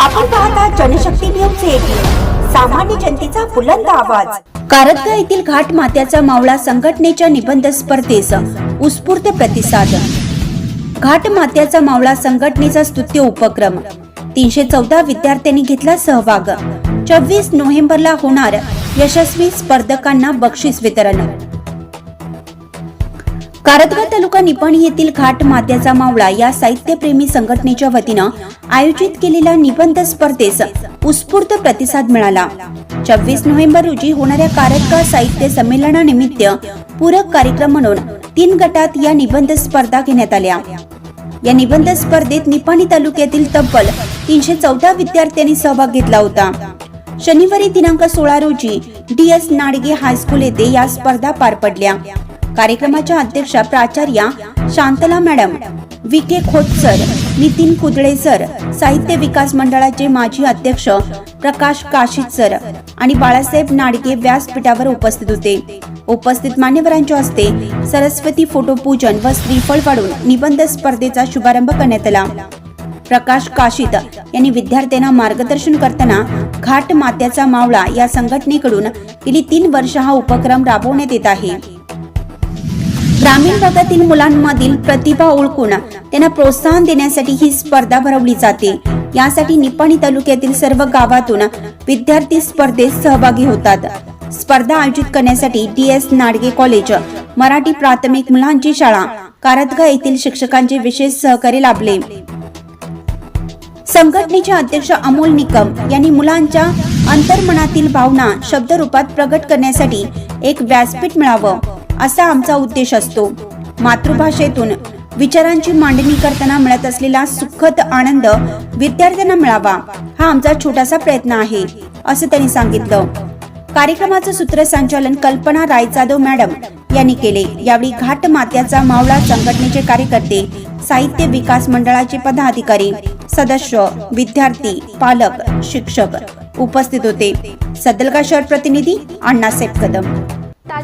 आपण पाहता Janshakti news eighteen सामान्य जनतेचा बुलंद आवाज. कारतगा येथील घाट मात्याचा मावळा संघटनेच्या निबंध स्पर्धेस उत्स्फूर्त प्रतिसाद. घाट मात्याचा मावळा संघटनेचा स्तुत्य उपक्रम. तीनशे चौदा विद्यार्थ्यांनी घेतला सहभाग. चोवीस नोव्हेंबरला होणार यशस्वी स्पर्धकांना बक्षीस वितरण. कारदगा तालुका निपाणी येथील घाट मात्याचा मावळा या साहित्यप्रेमी संघटनेच्या वतीनं आयोजित केलेल्या निबंध स्पर्धेस उत्स्फूर्त प्रतिसाद मिळाला. छव्वीस नोव्हेंबर रोजी होणाऱ्या कारदगा साहित्य संमेलनानिमित्त पूरक कार्यक्रम म्हणून तीन गटात या निबंध स्पर्धा घेण्यात आल्या. या निबंध स्पर्धेत निपाणी तालुक्यातील तब्बल तीनशे चौदा विद्यार्थ्यांनी सहभाग घेतला होता. शनिवारी दिनांक सोळा रोजी डी एस नाडगे हायस्कूल येथे या स्पर्धा पार पडल्या. कार्यक्रमाच्या अध्यक्षा प्राचार्या Shantala madam V K Khot sir Nitin Kudale sir साहित्य विकास मंडळाचे माजी अध्यक्ष प्रकाश काशीत सर आणि बाळासाहेब नाडगे व्यासपीठावर उपस्थित होते. उपस्थित मान्यवरांच्या हस्ते सरस्वती फोटो पूजन व श्रीफळ वाढून निबंध स्पर्धेचा शुभारंभ करण्यात आला. प्रकाश काशीत यांनी विद्यार्थ्यांना मार्गदर्शन करताना घाट मात्याचा मावळा या संघटनेकडून गेली तीन वर्ष हा उपक्रम राबवण्यात येत आहे. ग्रामीण भागातील मुलांमधील प्रतिभा ओळखून त्यांना प्रोत्साहन देण्यासाठी ही स्पर्धा भरवली जाते. यासाठी निपाणी तालुक्यातील सर्व गावातून विद्यार्थी स्पर्धेत सहभागी होतात. स्पर्धा आयोजित करण्यासाठी D S Nadge college Marathi प्राथमिक मुलांची शाळा कारतगा येथील शिक्षकांचे विशेष सहकार्य लाभले. संघटनेचे अध्यक्ष अमोल निकम यांनी मुलांच्या अंतर्मनातील भावना शब्दरूपात प्रकट करण्यासाठी एक व्यासपीठ मिळावं. असा आमचा उद्देश असतो. मातृभाषेतून विचारांची मांडणी करताना मिळत असलेला सुखद आनंद विद्यार्थ्यांना मिळावा हा आमचा छोटासा प्रयत्न आहे असं त्यांनी सांगितलं. कार्यक्रमाचं सूत्रसंचालन कल्पना रायजाधव मॅडम यांनी केले. यावेळी घाट मात्याचा मावळा संघटनेचे कार्यकर्ते साहित्य विकास मंडळाचे पदाधिकारी सदस्य विद्यार्थी पालक शिक्षक उपस्थित होते. सदलगा शहर प्रतिनिधी अण्णासाहेब कदम.